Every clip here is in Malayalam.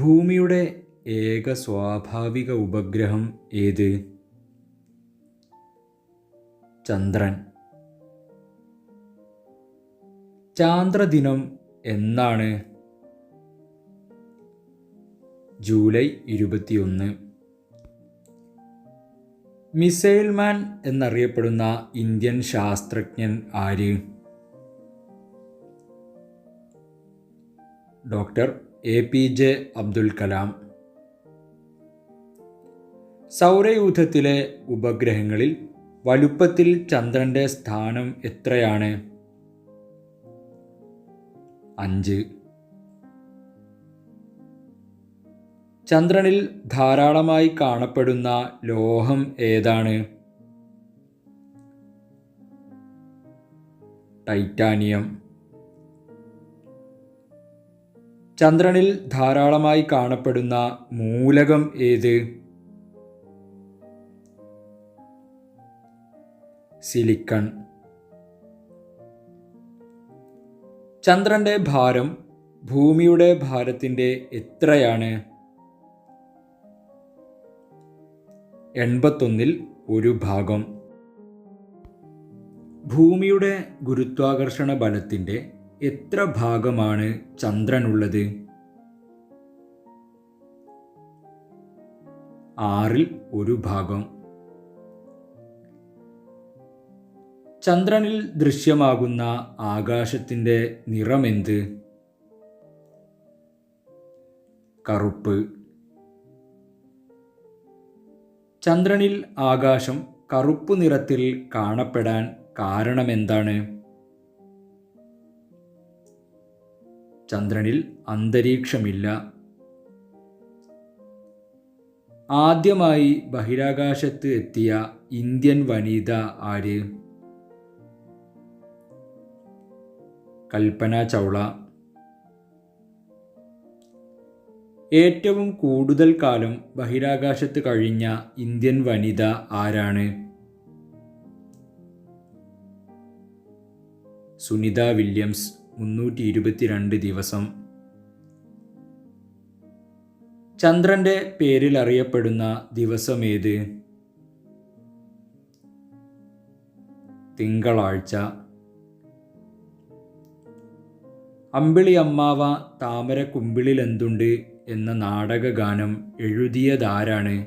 ഭൂമിയുടെ ഏക സ്വാഭാവിക ഉപഗ്രഹം ഏത്? ചന്ദ്രൻ. ചാന്ദ്രദിനം എന്നാണ്? ജൂലൈ ഇരുപത്തിയൊന്ന്. മിസൈൽ മാൻ എന്നറിയപ്പെടുന്ന ഇന്ത്യൻ ശാസ്ത്രജ്ഞൻ ആര്? Doctor A P J Abdul Kalam. സൗരയൂഥത്തിലെ ഉപഗ്രഹങ്ങളിൽ വലുപ്പത്തിൽ ചന്ദ്രന്റെ സ്ഥാനം എത്രയാണ്? അഞ്ച്. ചന്ദ്രനിൽ ധാരാളമായി കാണപ്പെടുന്ന ലോഹം ഏതാണ്? ടൈറ്റാനിയം. ചന്ദ്രനിൽ ധാരാളമായി കാണപ്പെടുന്ന മൂലകം ഏത്? സിലിക്കൺ. ചന്ദ്രന്റെ ഭാരം ഭൂമിയുടെ ഭാരത്തിന്റെ എത്രയാണ്? എൺപത്തൊന്നിൽ ഒരു ഭാഗം. ഭൂമിയുടെ ഗുരുത്വാകർഷണ ബലത്തിന്റെ എത്ര ഭാഗമാണ് ചന്ദ്രനുള്ളത്? ആറിൽ ഒരു ഭാഗം. ചന്ദ്രനിൽ ദൃശ്യമാകുന്ന ആകാശത്തിന്റെ നിറമെന്ത്? കറുപ്പ്. ചന്ദ്രനിൽ ആകാശം കറുപ്പ് നിറത്തിൽ കാണപ്പെടാൻ കാരണമെന്താണ്? ചന്ദ്രനിൽ അന്തരീക്ഷമില്ല. ആദ്യമായി ബഹിരാകാശത്ത് എത്തിയ ഇന്ത്യൻ വനിത ആര്? കൽപ്പന ചൗള. ഏറ്റവും കൂടുതൽ കാലം ബഹിരാകാശത്ത് കഴിഞ്ഞ ഇന്ത്യൻ വനിത ആരാണ്? സുനിത വില്യംസ്. മുന്നൂറ്റി ഇരുപത്തിരണ്ട് ദിവസം. ചന്ദ്രന്റെ പേരിൽ അറിയപ്പെടുന്ന ദിവസമേത്? തിങ്കളാഴ്ച. അമ്പിളി അമ്മാവ താമര കുമ്പിളിൽ എന്തുണ്ട് എന്ന നാടകഗാനം എഴുതിയതാരാണ്?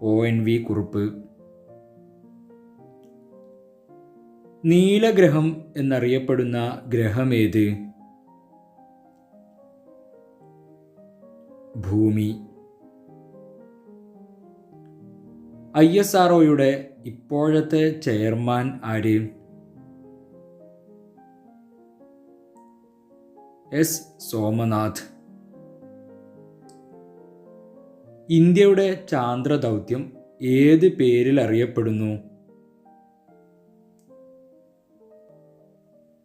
ഒ. എൻ. വി. കുറുപ്പ്. നീലഗ്രഹം എന്നറിയപ്പെടുന്ന ഗ്രഹമേത്? ഭൂമി. ഐ എസ് ആർ ഒയുടെ ഇപ്പോഴത്തെ ചെയർമാൻ ആര്? എസ്. സോമനാഥ്. ഇന്ത്യയുടെ ചാന്ദ്ര ദൗത്യം ഏത് പേരിൽ അറിയപ്പെടുന്നു?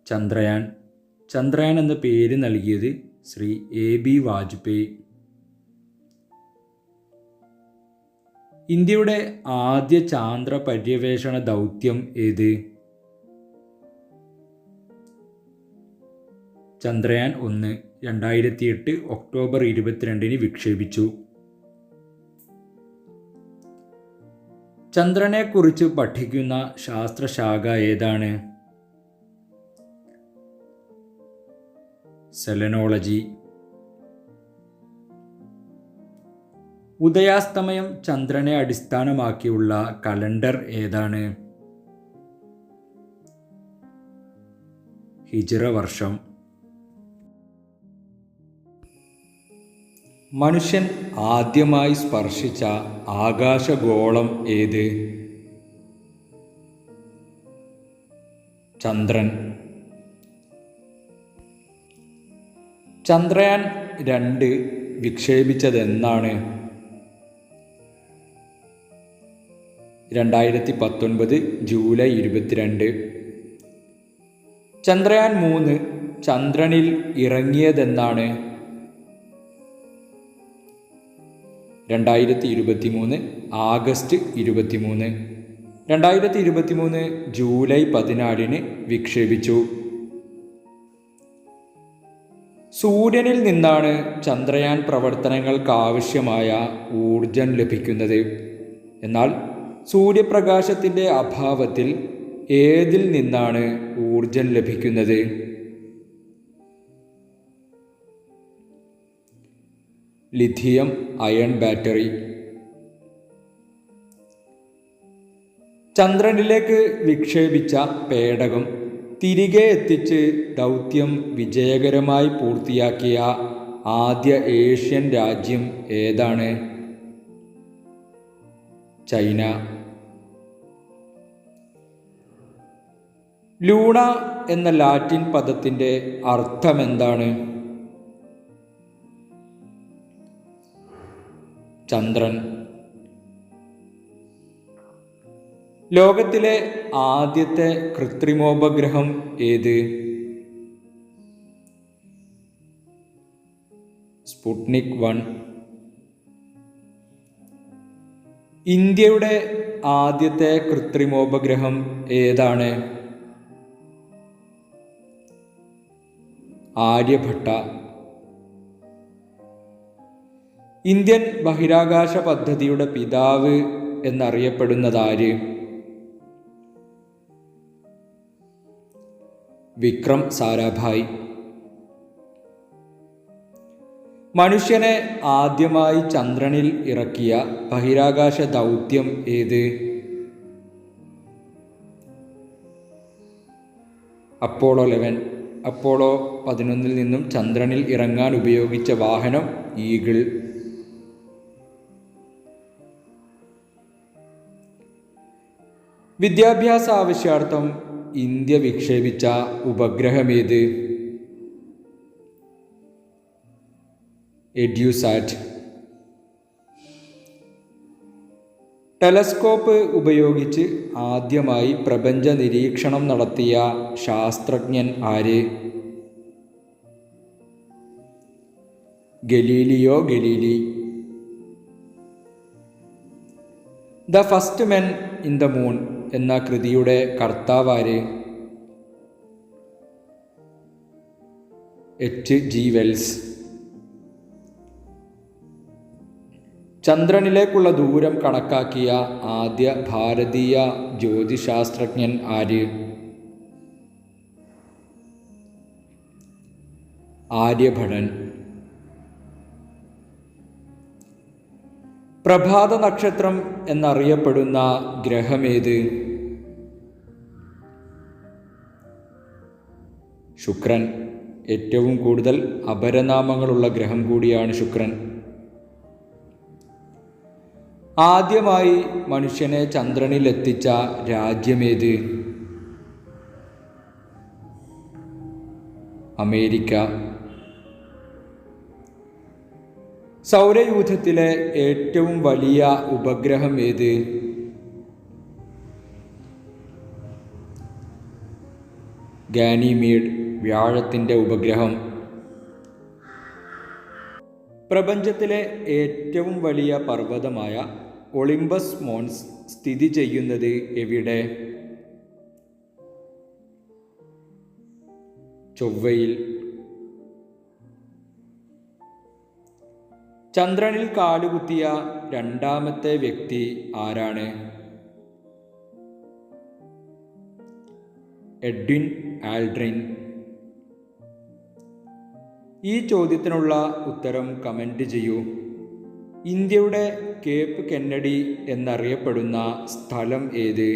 ചന്ദ്രയാൻ. ചന്ദ്രയാൻ എന്ന പേര് നൽകിയത് ശ്രീ എ ബി വാജ്പേയി. ഇന്ത്യയുടെ ആദ്യ ചാന്ദ്ര പര്യവേഷണ ദൗത്യം ഏത്? ചന്ദ്രയാൻ ഒന്ന് രണ്ടായിരത്തി എട്ട് ഒക്ടോബർ ഇരുപത്തിരണ്ടിന് വിക്ഷേപിച്ചു. ചന്ദ്രനെക്കുറിച്ച് പഠിക്കുന്ന ശാസ്ത്രശാഖ ഏതാണ്? സെലനോളജി. ഉദയാസ്തമയം ചന്ദ്രനെ അടിസ്ഥാനമാക്കിയുള്ള കലണ്ടർ ഏതാണ്? ഹിജറ വർഷം മനുഷ്യൻ ആദ്യമായി സ്പർശിച്ച ആകാശഗോളം ഏത്? ചന്ദ്രൻ. ചന്ദ്രയാൻ രണ്ട് വിക്ഷേപിച്ചത് എന്നാണ് രണ്ടായിരത്തി പത്തൊൻപത് ജൂലൈ ഇരുപത്തിരണ്ട്. ചന്ദ്രയാൻ മൂന്ന് ചന്ദ്രനിൽ ഇറങ്ങിയതെന്നാണ്. രണ്ടായിരത്തി ഇരുപത്തി മൂന്ന് ആഗസ്റ്റ് ഇരുപത്തി മൂന്ന് രണ്ടായിരത്തി ഇരുപത്തി മൂന്ന് ജൂലൈ പതിനാലിന് വിക്ഷേപിച്ചു. സൂര്യനിൽ നിന്നാണ് ചന്ദ്രയാൻ പ്രവർത്തനങ്ങൾക്കാവശ്യമായ ഊർജം ലഭിക്കുന്നത്. എന്നാൽ സൂര്യപ്രകാശത്തിന്റെ അഭാവത്തിൽ ഏതിൽ നിന്നാണ് ഊർജം ലഭിക്കുന്നത്? Lithium ion battery. ചന്ദ്രനിലേക്ക് വിക്ഷേപിച്ച പേടകം. തിരികെ എത്തിച്ച് ദൗത്യം വിജയകരമായി പൂർത്തിയാക്കിയ ആദ്യ ഏഷ്യൻ രാജ്യം ഏതാണ്? ചൈന. ലൂണ എന്ന ലാറ്റിൻ പദത്തിന്റെ അർത്ഥമെന്താണ്? ചന്ദ്രൻ. ലോകത്തിലെ ആദ്യത്തെ കൃത്രിമോപഗ്രഹം ഏത്? Sputnik one. ഇന്ത്യയുടെ ആദ്യത്തെ കൃത്രിമോപഗ്രഹം ഏതാണ്? ആര്യഭട്ട. ഇന്ത്യൻ ബഹിരാകാശ പദ്ധതിയുടെ പിതാവ് എന്നറിയപ്പെടുന്നതാര്? വിക്രം സാരാഭായ്. മനുഷ്യനെ ആദ്യമായി ചന്ദ്രനിൽ ഇറക്കിയ ബഹിരാകാശ ദൗത്യം ഏത്? അപ്പോളോ ലെവൻ അപ്പോളോ പതിനൊന്നിൽ നിന്നും ചന്ദ്രനിൽ ഇറങ്ങാൻ ഉപയോഗിച്ച വാഹനം ഈഗിൾ. വിദ്യാഭ്യാസ ആവശ്യാർത്ഥം ഇന്ത്യ വിക്ഷേപിച്ച ഉപഗ്രഹമേത്? എഡ്യൂസാറ്റ്. ടെലസ്കോപ്പ് ഉപയോഗിച്ച് ആദ്യമായി പ്രപഞ്ച നിരീക്ഷണം നടത്തിയ ശാസ്ത്രജ്ഞൻ ആര്? Galileo Galilei. The first men in the moon. എന്ന കൃതിയുടെ കർത്താവാര് എച്ച് ജി വെൽസ് ചന്ദ്രനിലേക്കുള്ള ദൂരം കണക്കാക്കിയ ആദ്യ ഭാരതീയ ജ്യോതിശാസ്ത്രജ്ഞൻ ആര്? ആര്യഭടൻ. പ്രഭാത നക്ഷത്രം എന്നറിയപ്പെടുന്ന ഗ്രഹമേത്? ശുക്രൻ. ഏറ്റവും കൂടുതൽ അപരനാമങ്ങളുള്ള ഗ്രഹം കൂടിയാണ് ശുക്രൻ. ആദ്യമായി മനുഷ്യനെ ചന്ദ്രനിൽ എത്തിച്ച രാജ്യമേത്? അമേരിക്ക. സൗരയൂഥത്തിലെ ഏറ്റവും വലിയ ഉപഗ്രഹം ഏത്? ഗാനിമീഡ്. വ്യാഴത്തിന്റെ ഉപഗ്രഹം. പ്രപഞ്ചത്തിലെ ഏറ്റവും വലിയ പർവതമായ ഒളിമ്പസ് മോൺസ് സ്ഥിതി ചെയ്യുന്നത് എവിടെ? ചൊവ്വയിൽ. ചന്ദ്രനിൽ കാലുകുത്തിയ രണ്ടാമത്തെ വ്യക്തി ആരാണ്? Edwin Aldrin. ഈ ചോദ്യത്തിനുള്ള ഉത്തരം കമന്റ് ചെയ്യൂ. ഇന്ത്യയുടെ കേപ്പ് കെന്നഡി എന്നറിയപ്പെടുന്ന സ്ഥലം ഏത്?